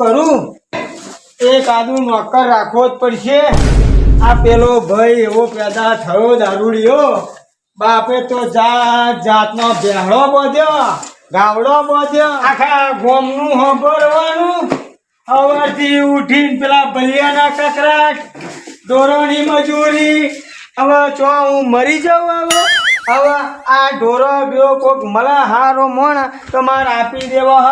કરું? એક આદુ નોકર રાખવો જ પડશે. આ પેલો ભાઈ એવો પેદા થયો દારૂડિયો. બાપે તો જાત જાતનો બેહડો બોધ્યો ગાવડો બોધ્યો આખા ગોમનું હોંભળવાનું સવારથી ઉઠીને પેલા બલિયાના કકરાટ, દોરોની મજૂરી. હવે ચો હું મરી જાઉં હવે હવે આ ઢોરો બીઓ કોક મળે, હારો મોણ, તો મારે આપી દેવો હ.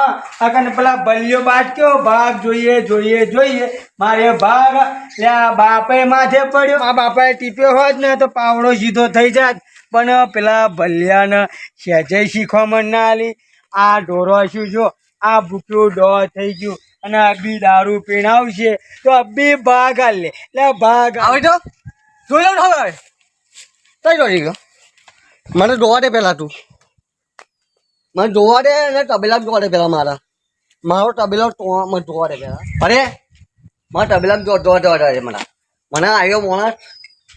અકન પેલા બલિયો બાટક્યો ભાગ જોઈએ જોઈએ જોઈએ. મારે ભાગ લ્યા બાપે માથે પડ્યો. આ બાપાએ ટીપ્યો હોત ને તો પાવડો સીધો થઈ જાત. પણ પેલા ભલ્યાને શીખવા શીખવામાં ના આલી. આ ઢોરો શું જો આ ભૂખ્યું ડો થઈ ગયું. અને અબી દારૂ પીણાવશે. તો અબી ભાગ હાલ લે ભાગ આલ. આવે તો જોઈ લો હવે. તઈ જોઈ ગયો મને જોવા દે પેલા તું. મને જોવા દે અને તબેલા જોવા દે પેલા મારા. મારો તબેલો મને જોવા દે પેલા. અરે, મારા તબેલા જોવા જોવા દે મને. મને આવ્યો માણસ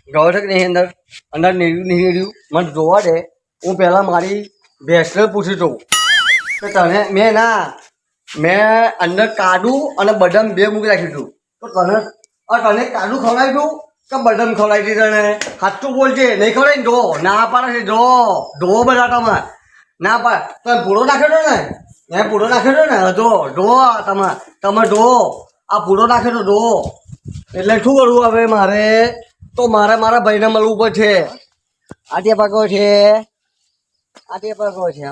ગયો છે કે નહીં અંદર? અંદર નીર્યું નીકળ્યું મને જોવા દે હું પહેલાં મારી ભેંસને પૂછી જોઉં. કે તને મેં ના, મેં અંદર કાડું અને બદામ બે મૂકી રાખ્યું હતું. તો તને તને કાડું ખવડાવી દઉં? કે બટન ખવડાવી દીધા ને? સાચું બોલજે નહીં ખવડાવી ને? જો, ના પાડે છે, જો બધા તમે ના પાડ. તમે પૂરો નાખ્યો ને? મેં પૂરો નાખ્યો ને? જો જો, તમે તમે જો. આ પૂરો નાખ્યો જો. એટલે શું કરવું હવે મારે? તો મારે મારા ભાઈને મળવું પડશે આટે પાકો છે. આટે પાકો છે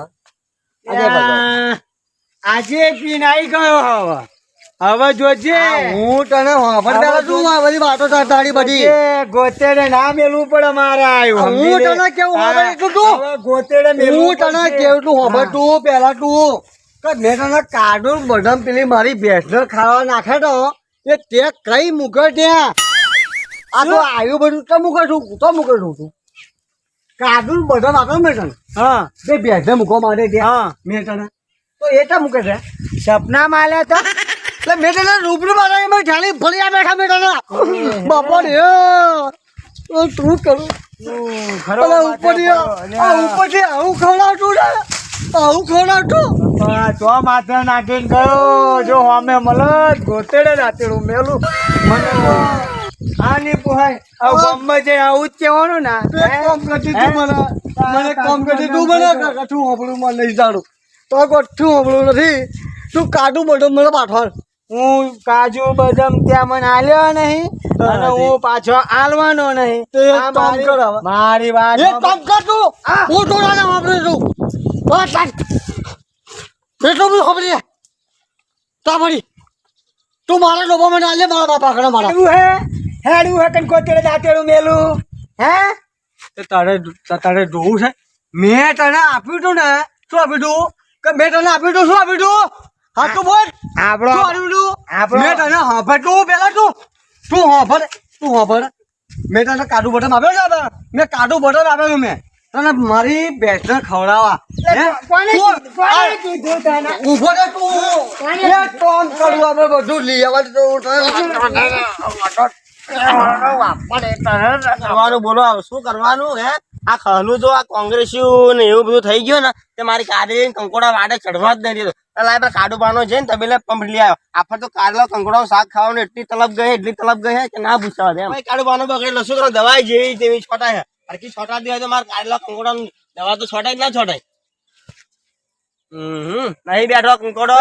આજે પીને આવી ગયો હવે. હવે જોજે. હું તને વાપર પેલા આ બધી વાતો તારી બધી. ગોતે- ગોતેડે ના મેલવું પડે મારે આવ્યું હું તને કેવું હા, વાપરી તું તું? ગોતેડે મેલવું હું તને કેવું તું ખબર તું પેલા તું કે મેં તને કાડું બદામ પેલી મારી ભેંસને ખાવા નાખે તો એ તે કઈ મૂકે ત્યાં આ તો આવ્યું બધું તો મૂકે છું તો મૂકે છું તું. કાડું બધા આપે મેં તને? હા. બે ભેંસને મૂકવા માટે ત્યાં હા. મેં તને તો એ તો મૂકે છે. સપના માલે તો. એટલે મેં તને રૂબરૂ મારા એમાં જાણી ફરી આ બેઠા મેં તને બાપા રે તો કરું? ખરો ઉપર આ ઉપરથી આવું ખવડાવતું ને આવું ખવડાવતું? તો માથે નાખીને ગયો. જો અમે મલત ગોતેડે રાતેડું મેલું. મને આની પોહાય. આ આવું જ કહેવાનું ને તે કરતી તું મને. મને કામ કરતી તું મને. કઠું હોબળું મને નહીં જાણું. તો કઠું હોબળું નથી. તું કાઢું બધું મને પાઠવાડ હું કાજુ બદામ ત્યાં મને આલ્યો નહીં અને હું પાછો આલવાનો નહીં. તો એક કામ કર. મારી વાત એક કામ કર તું. હું. થોડા વાપરે છું. બસ એટલું બધું ખબર છે? તા મળી તું મારા ડોબા મને આલે મારા બાપા આગળ મારા. હેડું હે? હેડું હે કન કોતેડે દાંતેડું મેલું? હે? તે તારે તારે જોવું છે? મેં તને આપ્યું તું ને શું આપ્યું તું? કે મેં તને આપ્યું તું શું આપ્યું હતું હા તો બોલ. આપણો આપણો- મેં તને હાંભળ તું પેલા તું. તું હાંભળ તું હાંભળ. મેં તને કાડુ બટન આપ્યો છે મેં કાડુ બટન આપ્યો મેં. તને મારી બેસ્ટ તને? ઊભો રહે તું. એ કામ કરું આપણે બધું લઈ આવવા કરવાનું બોલો શું કરવાનું હે? આ ખહલું જો આ કોંગ્રેસ્યું ને એવું બધું થઈ ગયું ને તે મારી કાઢી કંકોડા વાડે ચડવા જ નહીં દીધો. એટલે આપણે કાડુ બાનો છે ને તબેલે પંપ લઈ આવ્યો. આફર તો કાઢલો કંકોડા શાક ખાવાનું એટલી તલબ ગઈ એટલી તલબ ગઈ હે કે ના પૂછવા દે ભાઈ કાડુ બાનો બગડેલો શું કરો? દવાઈ જેવી તેવી છોટાય છે હરકી છોટા દેવાય તો મારે કાઢલો કંકોડા દવા તો છોટાય ના છોટાય. હમ નહીં બેઠો કંકોડો.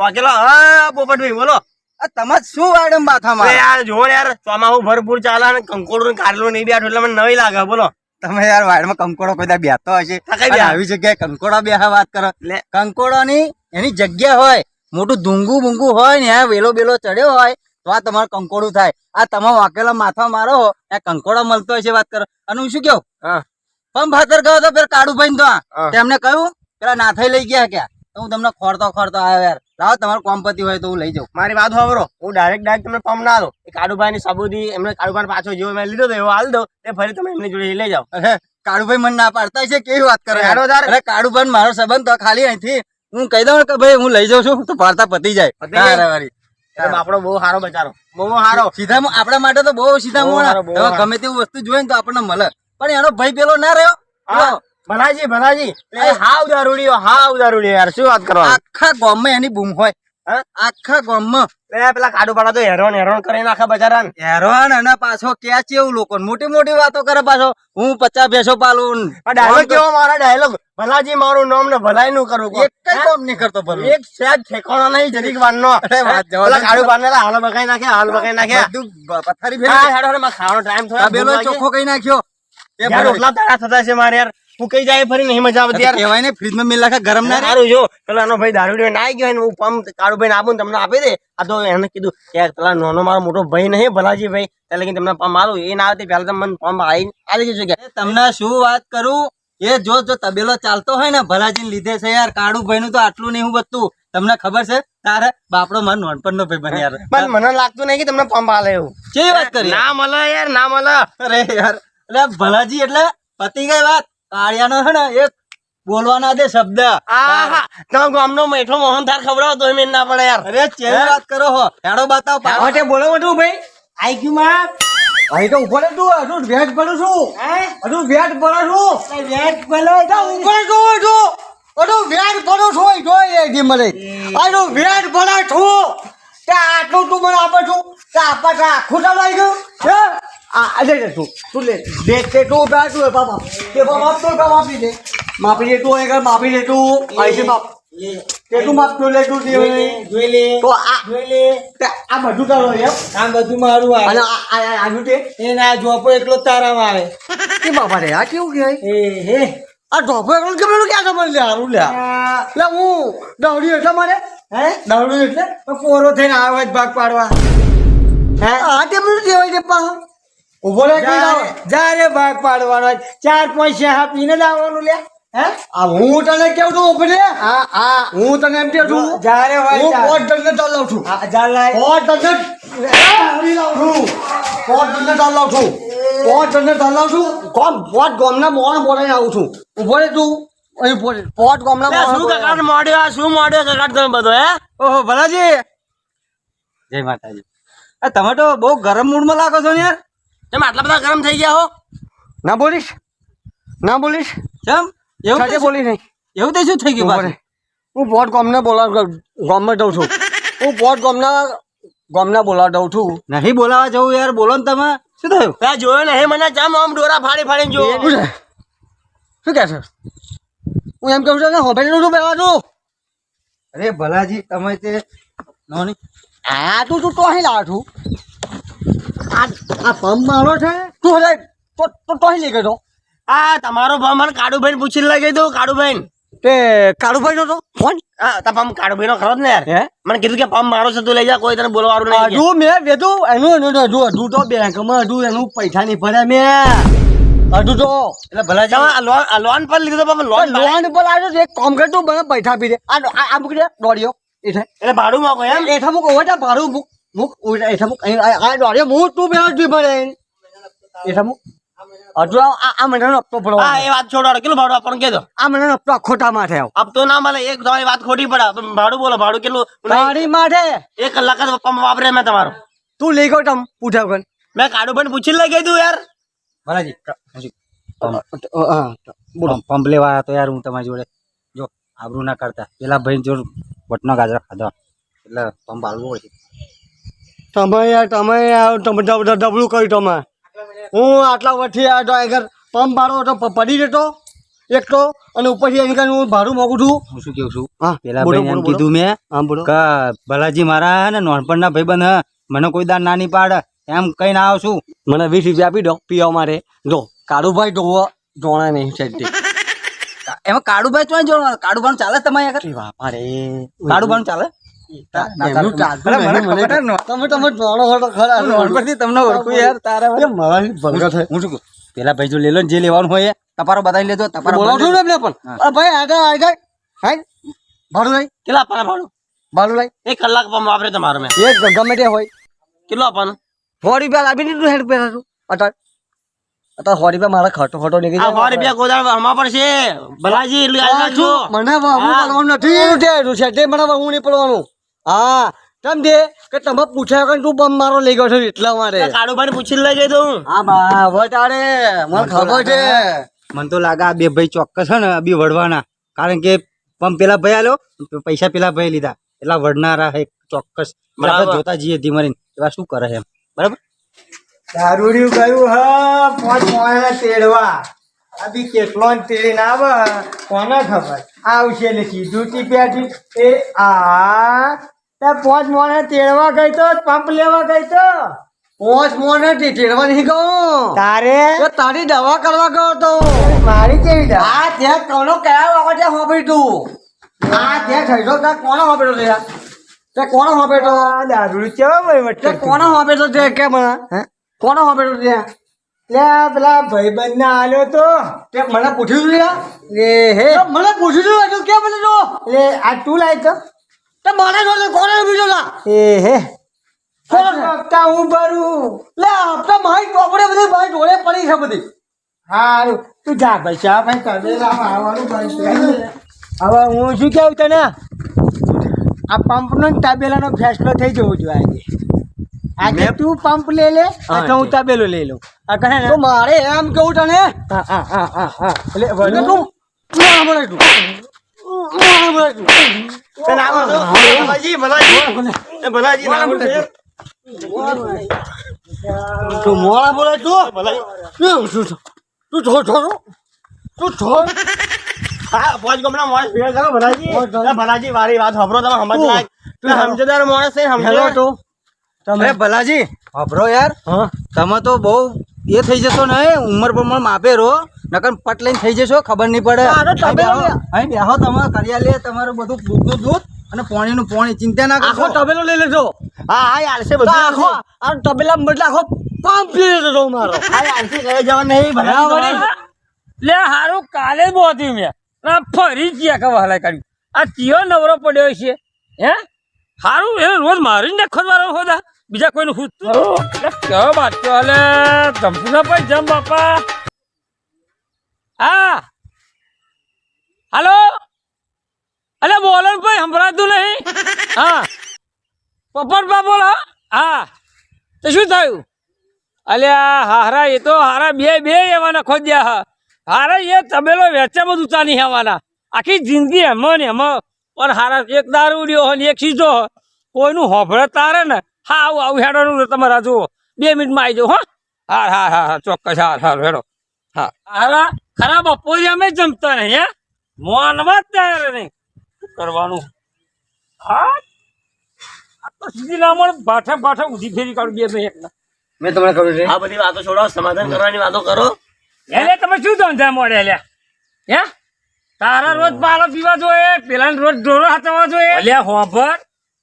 વાગેલો હા પોપટભાઈ બોલો. તમારે શું વાડમ માથામાં યાર જો યાર ભરપૂર ચાલે અને કંકોડું કાઢલું નહીં બેઠું એટલે મને નવી લાગે બોલો. તમે યાર વાડમાં કંકોડો કોઈ દા બેઠતો હશે? આવી જગ્યાએ કંકોડા બેહા વાત કરો. લે. કંકોડોની એની જગ્યા હોય મોટું ધૂંગું બુંગું હોય ને વેલો બેલો ચડ્યો હોય તો આ તમારે કંકોડું થાય. આ તમે વાકેલા માથા મારો આ કંકોડા મળતો હશે વાત કરો. અને હું શું કહું? પણ ભાતર ગયો તો પેલા કાળુ ભાઈ તો એમને તેમને કહ્યું પેલા નાથાઈ લઈ ગયા ક્યાં? હું તમને ખોરતો ખોરતો આવ્યો યાર. લાવો તમારું કોમ્પતિ હોય તો હું લઈ જાઉં. મારી વાત સાંભળો. હું ડાયરેક્ટ ડાયરેક્ટ તમને પંપ ના દો એ કાળુભાઈ ની સબૂતી એમને કાળુભાઈ પાછો જેવો મેં લીધો તો એવો હાલ દો એ ફરી તમે એમની જોડે લઈ જાઓ. અરે કાળુભાઈ મને ના પાડતા છે કેવી વાત કરે. અરે કાળુભાઈ મારો સંબંધ તો ખાલી અહીંથી. હું કહી દઉં કે ભાઈ હું લઈ જાઉં છું તો પાડતા પતી જાય. બાપડો બહુ સારો બચારો. બહુ સારો સીધા આપણા માટે તો બહુ સીધા. ગમે તેવું વસ્તુ જોઈએ તો આપણને મળે. પણ એનો ભાઈ પેલો ના રહ્યો? ભલાજી ભલાજી. એ હાવ દારૂડિયો હાવ દારૂડિયો યાર શું વાત કરો? આખા ગામમાં એની બૂમ હોય. આખા ગામમાં. એ પેલા કાડુ પાડા તો હેરોન હેરોન કરી નાખે બજારા હેરોન અને પાછો કે છે એવું લોકો? મોટી મોટી વાતો કરે પાછો. હું પચાસ ભેસો પાલું. ડાયલોગ કેવો મારા ડાયલોગ ભલાજી મારું નામ ને ભલાઈ નું કરું એક કઈ કામ નહીં કરતો ભલું. એક સેજ ઠેકાણો નહીં જરીક પેલા દે. કાડુ પાડને હાલ બગાઈ નાખે હાલ બગાઈ નાખે બધું પથારી હા, હેડો ખાવાનો ટાઈમ થયો. તબેલો ચોખ્ખો કઈ નાખ્યો. એ રોટલા તારા થતા છે મારે યાર. હું કઈ જાય ફરી નહીં મજા આવતી યાર કહેવાય ને ફ્રીજમાં મેલ નાખે ગરમ ના સારું જો. પેલો એનો ભાઈ દારૂ પીને આવી ગયો હોય ને હું પંપ કાળુ ભાઈ આપું તમને આપી દે. આ તો એને કીધું કે પેલા નાનો મારો મોટો ભાઈ નહીં ભલાજી ભાઈ એટલે કે તમને પંપ મારું એ ના આવતી પહેલા તમે મને પંપ આવી આવી જશે કે. તમને શું વાત કરું? એ જો જો તબેલો ચાલતો હોય ને ભલાજી લીધે છે યાર કાળુ ભાઈ નું તો આટલું નહીં બધું. તમને ખબર છે? તારે બાપડો મારો નોનપણ નો ભાઈ બને યાર પણ મને લાગતું નહીં કે તમને પંપ આલે એવું. કેવી વાત કરી? ના મળે યાર ના મળે. અરે યાર. એટલે ભલાજી એટલે પતી ગઈ વાત. કાળિયાનો છે ને એક બોલવાના દે શબ્દ. આહા તમે ગામનો મેઠો મોહન થાર ખવડાવો તો એમ ના પડે યાર. અરે કેવી વાત કરો હો? હેડો બતાવ પાછો. બોલો મોટું ભાઈ. આઈ ગયું માં અહીં તો ઊભો તું હજુ વેટ ભરું છું. હજુ વેટ ભરો છું. વેટ બોલો ઊભો રે છું હજુ વેટ ભરો છું એ જોઈ એ જી મને. હજુ વેટ ભરો છું. તે આટલું તું મને આપે છું. તે આપા તે આખું ચાલવાઈ ગયું. આ આ લે લે તું તું લે. દે તે બાપા. તે બાપ માપ તો કામ આપી દે. માપી દે તું એક માપી દે તું. અહીંથી માપ તે તું માપ તું લે તું જોઈ લે તો આ જોઈ લે. આ બધું ચાલો એમ? આ બધું મારું આવે અને આ આ આજુ તે? એ ના જોપો એકલો તારામાં આવે. કે બાપા રે આ કેવું કહેવાય? એ હે. આ ઢોપો એકલો કેમ એનું ક્યાં ખબર લે હારું લે. આ લે હું દવડી એટલે મારે? હે? દવડી એટલે? પોરો થઈને આવે જ ભાગ પાડવા. હે? આ ટેબલું જેવાય છે પા ઊભો રે. જારે- જારે ભાગ પાડવાનો ચાર પાંચ શા પીને જ આવવાનું લે. હે? આ હું તને કેવું છું હા હા. હું તને એમ કે છું? જારે હોય હું પોટ ડંડે ચાલ છું. હા, જા લાય. પોટ ડંડે હારી લાવ છું. પોટ ડંડે ચાલ લાવ છું. પોટ ડંડે છું. કોમ પોટ ગોમના મોણ બોલાઈને આવું છું. ઊભો રે તું. અહીં ઊભો પોટ ગોમના શું મોડ્યો? આ શું મોડ્યો કકાટ તમે બધો હે? ઓહો ભલાજી. જય માતાજી. આ તમે તો બહુ ગરમ મૂડમાં લાગો છો ને યાર. તમે આટલા બધા ગરમ થઈ ગયા હો? ના બોલીશ? ના બોલીશ? કેમ? એવું સાથે બોલી નહીં. એવું તે શું થઈ ગયું મારે હું પોટ ગોમને બોલાવ ગોમમાં દઉં છું. હું પોટ ગોમના ગોમના બોલાવ દઉં છું. નહીં બોલાવા જવું યાર બોલો ને તમે. શું થયું? પેલા જોયો ને હે મને જામ આમ ડોરા ફાડી ફાડીને જોયો. શું છે? શું કહે છે? હું એમ કહું છું કે હોટેલનું શું પહેલા છું અરે ભલાજી તમે તે નોની આ તું તું તો અહીં લાવ છું. આ આ મારો છે? તું તો તો તો લઈ ગયો આ તમારો ભાવ મને કાળુભાઈ પૂછી લઈ દઉં કાળુભાઈ તે કાળુભાઈ નો તો? ફોન હા તા પંપ કાળુભાઈ નો ખરો ને યાર. હે? મને કીધું કે પંપ મારો છે તું લઈ જા કોઈ તને બોલવાનું નહીં હજુ મેં વેધું એનું એનું હજુ હજુ તો બેંકમાં હજુ એનું પૈસા નહીં ભર્યા મેં. હજુ તો. એટલે ભલાજી તમે લોન લોન પર લીધો લોન લોન પર આવ્યો એક કામ કર તું મને પૈસા આપી દે. આ આ મૂકી દે દોડ્યો. એટલે ભાડું માંગો એમ? એ થાય મૂક ભાડું મૂક. એ હજુ આ હા વાત છોડો કેટલું ભાડું આપણને કહેજો આ મને હપ્તો ખોટા માં થયો આપ તો ના મળે એક તમારી વાત ખોટી પડે. ભાડું બોલો ભાડું કેટલું? તારી માટે એક કલાક જ પંપ વાપરે મેં તમારો. તું લઈ ગયો તમ મેં કાળુભાઈ પૂછી લઈ ગઈ તું યાર. ભલાજી પંપ પંપ લેવા આવ્યા તો યાર હું તમારી જોડે જો આબરૂ ના કરતા પેલા ભાઈ જોડે વટનો ગાજરા ખાધો. એટલે પંપ હાલવો પડશે. તમે યાર તમે ડબલું કર્યું તમે. હું આટલા વર્ષથી આવ્યો ડ્રાઈવર પંપ મારો તો પડી જતો એક તો અને ઉપરથી એની કારણે હું ભાડું માગું છું. હું શું કહું છું? હા પેલા ભાઈ એમ કીધું મેં હા બોલો. કે ભલાજી મારા ને નોનપણના ભાઈબંધ મને કોઈ દાન ના પાડ પાડે એમ કઈ ના આવશું મને વીસ રૂપિયા આપી દો પીવા મારે જો કાળુભાઈ જોવો જોણા નહીં છે એમાં કાળુભાઈ તો જો કાળુભાઈ ચાલે તમારે આગળ? રે કાળુભાઈ ચાલે? તો પેલા ભાઈ જો લે લો જે લેવાનું હોય તપારો બતાવી લેજો તપારો બોલાવો ને પણ? ભાઈ આગળ આગળ હાય. ભાડું લઈ. કેટલા આપવાના ભાડું? ભાડું લઈ. એક કલાક વાપરે તમારો મેં. એક ગમે તે હોય. કેટલો આપવાનું? સો રૂપિયા લાવી દીધું હેડ પેલા તું. અત્યારે અત્યારે સો રૂપિયા મારા ખટો ખર્ચો નીકળી સો રૂપિયા ગોદામ હમા પડશે ભલાજી મને વાહુ પડવાનું નથી. એવું છે તે મને નહીં પડવાનું. હા તમ દે કે તમે પૂછ્યા કે તું બમ મારો લઈ ગયો છો એટલા માટે? કાળુભાઈ પૂછી લઈ ગઈ તું હા. બા હવે તારે મને ખબર છે. મને તો લાગે આ બે ભાઈ ચોક્કસ છે ને બી વડવાના કારણ કે પંપ પેલા ભાઈ આલ્યો પૈસા પેલા ભાઈ લીધા. એટલા વડનારા હે ચોક્કસ. બરાબર. જોતા જઈએ ધીમરીને એવા શું કરે એમ. બરાબર? દારૂડિયું ગયું હા પાંચ મોણા તેડવા. બી કેટલો ને તેડીને આવે કોને ખબર? આવશે એટલે સીધું ટીપ્યાથી એ આ તે પોંચ મોને તેડવા ગઈ તો પંપ લેવા ગઈ તો? પોચ મોને તેડવા નહીં ગયો. તારે? તારી દવા કરવા ગયો તો મારી કેવી દવા? આ ત્યાં કોનો કયા વખતે હોબી તું? આ ત્યાં થઈતો ત્યાં કોનો હોબેટો તે તે કોનો હોબેટો દારૂડી કેવા ભાઈ વટે કોનો હોબેટો તે કે મને કોનો હોબેટો તે લે પેલા ભાઈબંધ ને આલ્યો તો. તે મને પૂછ્યું તું લે હે. મને પૂછ્યું તું હજુ કે મને તો લે આ તું લાય તો. તે મને જો કોને બીજો લા? એ હે. હપ્તા હું ભરું. લે આપતા મારી ચોપડે બધી મારી ડોળે પડી છે બધી. હારું. તું જા ભાઈ ચા ભાઈ આવવાનું કરી. હવે હું શું કેવું તને? આ પંપનો ને તબેલાનો ફેસલો થઈ જવો જોઈએ આજે. આજે તું પંપ લે લે? અથવા હું તબેલો લઈ લઉં. આ કહે તો મારે એમ કેવું તને? એટલે વળી તું મળે તું. મોડા બોલે. તું. તું છો? તું? છો? છો છો? તું છો? હા, પોંચ ગામના માણસ ભેગા કરો, ભલાજી. ભલાજી, મારી વાત સાંભળો, તમે સમજ તું. સમજદાર માણસ છે, સમજો. તું. અરે ભલાજી અભરો યાર. હા. તમે તો બહુ એ થઈ જશો ને ઉંમર પ્રમાણ માપે રહો. નકર પટ લઈને થઈ જશો ખબર નહીં પડે. તમે અહીં બેહો, તમે કરિયા લે તમારું બધું દૂધનું દૂધ અને પોણીનું પોણી. ચિંતા ના આખો તબેલો લઈ લેજો. હા, હા, એ બધું. આખો આ તબેલા બદલે આખો પંપ લઈ લેજો તો મારો. હા, હાલશે, ઘરે જવાનું નહીં. તમારે. લે હારું કાલે બોધી મેં. ના ફરી જ્યાં કે વહાલા કાઢ્યું આ ચિયો નવરો પડ્યો છે હે? હારું એ રોજ મારી ને ખોદવાનો હોદા બીજા કોઈનું ખૂદતું લે, વાત બાટકો અલે જમતું ના પછી જમ બાપા. હા હાલો? અલે બોલો ભાઈ સંભળાતું નહીં. હા. પપ્પા બોલો. હા. તો શું થયું? અલ્યા હારા એ તો હારા બે બે એવાના ખોદ્યા હા. હારા એ તબેલો વેચે બધું ચાલી આવવાના આખી જિંદગી એમાં ને એમાં પણ હારા એક દારૂડિયો હોય ને એક સીધો કોઈનું હોભળે તારે ને હા આવું આવું હેડવાનું તમારા જુઓ. બે મિનિટમાં આવી જાઓ હા. હા હા હા હા ચોક્કસ હા હા હેડો. હા. હારા ખરાબ બપોરે અમે જમતા નહીં હે. મોનવા જ તૈયાર નહીં. શું કરવાનું? હા? તો સીધી મળે બાઠે બાઠે ઉધી ફેરી કાઢું બે બે એકના મેં તમને કહ્યું છે. આ બધી વાતો છોડો સમાધાન કરવાની વાતો કરો. એટલે તમે શું ધંધા મળે લ્યા હે? તારા રોજ પાલો પીવા જોઈએ પેલા રોજ ઢોરો હાથવા જોઈએ. અલ્યા હોભર.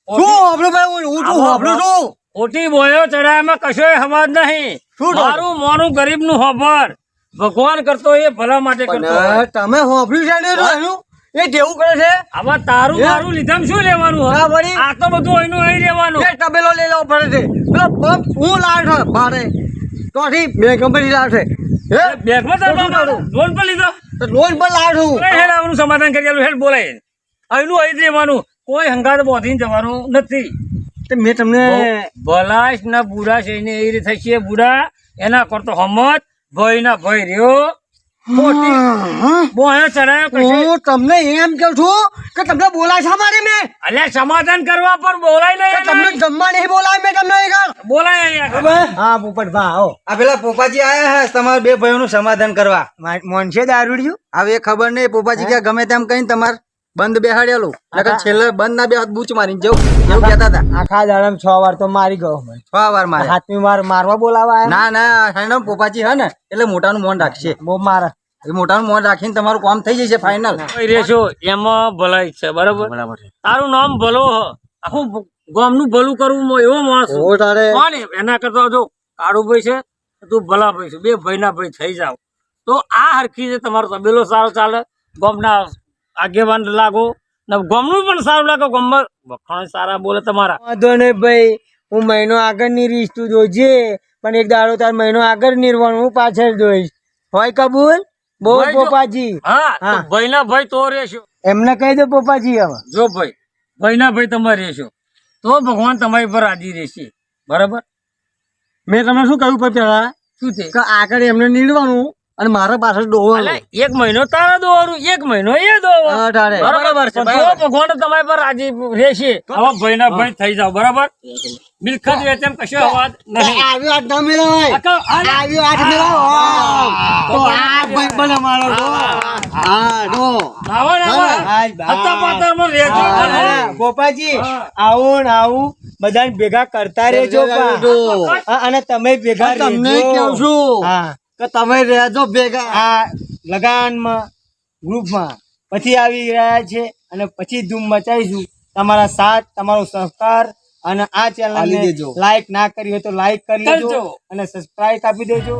શું હોબળું ભાઈ? હું હું તું હોબળું છું. ખોટી બોયો ચડાયામાં કશોય હવાજ નહીં. શું? મારું મોનું ગરીબનું હોભર. ભગવાન કરતો એ ભલા માટે કરતો તમે હોભળ્યું છે ને એ કેવું કરે છે? આમાં તારું? મારું લીધમ શું લેવાનું? હા, વળી. આ તો બધું એનું અહીં લેવાનું એ તબેલો લઈ લેવો પડે છે. પેલો પંપ હું લાવ છે ભાડે. તોથી બે કંપની છે હે? બેગમાં શું? લોન પર લીધો? રોજ પર લાવ છું. અરે હેડ આવવાનું સમાધાન કરી આલું હેડ બોલાય. અહીંનું અહીં રહેવાનું. કોઈ હંગાત બોધીને જવાનું નથી. તો મેં તમને ભલાશ ના બુરા છે એને એ રીતે છે બુરા એના કરતો હમત ભય ના ભય રહ્યો. હું તમને એમ કહું છું કે તમને બોલાય છે મારે મેં. અલ્યા સમાધાન કરવા પર બોલાય નહીં તમને જમવા નહીં બોલાય મેં તમને બોલાય હા પોપટ ભા આવો. આ પેલા પોપાજી આયા હે તમારા બે ભાઈઓનું સમાધાન કરવા. મોનશે દારૂડિયું? હવે ખબર નહીં પોપાજી કે ગમે તેમ કઈ તમાર બંધ બેહાડેલું. નકર છેલ્લે બંધ ના બે બૂચ મારીને જવું. એવું કહેતા હતા. આખા દાડામાં છ વાર તો મારી ગયો મેં છ વાર મારે. હાથમી વાર મારવા બોલાવા ના ના હેનો પોપાજી હે ને એટલે મોટાનું મોન રાખશે. બહુ મારે. એ મોટાનું મોન રાખીને તમારું કામ થઈ જશે ફાઇનલ કોઈ રહેશો એમાં ભલાઈ છે બરાબર? બરાબર છે. તારું નામ ભલો હ. આખું ગામનું ભલું કરવું મો એવો માણસ ઓ તારે. કોણ એના કરતા જો કાળુ ભાઈ છે તું ભલા ભાઈ છે. બે ભાઈના ભાઈ થઈ જાવ તો આ હરખી છે તમારો તબેલો સારો ચાલે ગામના આગેવાન લાગો. ને ગામનું પણ સારું લાગે ગામમાં વખાણ સારા બોલે તમારા. વાંધો નહીં ભાઈ હું મહિનો આગળની રીસ તું જોજે પણ એક દાડો તાર મહિનો આગળ નીરવાનું હું પાછળ જોઈશ. હોય કબૂલ? બોલ ભાઈ પોપાજી હા ભાઈ ના ભાઈ તો રહેશો. એમને કહી દો પોપાજી હવે. જો ભાઈ ભાઈના ભાઈ તમારે રહેશો. તો ભગવાન તમારી પર રાજી રહેશે. બરાબર? મેં તમને શું કહ્યું પેલા? શું છે? કે આગળ એમને નીડવાનું અને મારા પાછળ અલે એક મહિનો તારા દોવાનું એક મહિનો એ દોવાનું બરાબર? છે ભગવાન તમારી પર રાજી રહેશે. હવે ભાઈ ના ભાઈ થઈ જાવ બરાબર? મિલકત વેચેમ કશો અવાજ નહીં. આવી વાત ના મેળવાય અકલ, અલે, આવી વાત મેળવો તો આ ભાઈ બને મારો ડો હા. ડો આવો ને બા. હત્તા પાતાળમાં રહેજો. ગોપાજી આવું ને આવું. બધાને ભેગા કરતા રહેજો. અને તમે ભેગા તમને કેવું છું? હા. કે તમે રહેજો ભેગા આ લગાનમાં ગ્રુપમાં. પછી આવી રહ્યા છે અને પછી ધૂમ મચાવીશું. તમારા સાથ તમારો સહકાર અને આ ચેનલ. લાઈક ના કરી હોય તો લાઈક કરી લેજો અને સબસ્ક્રાઇબ આપી દેજો.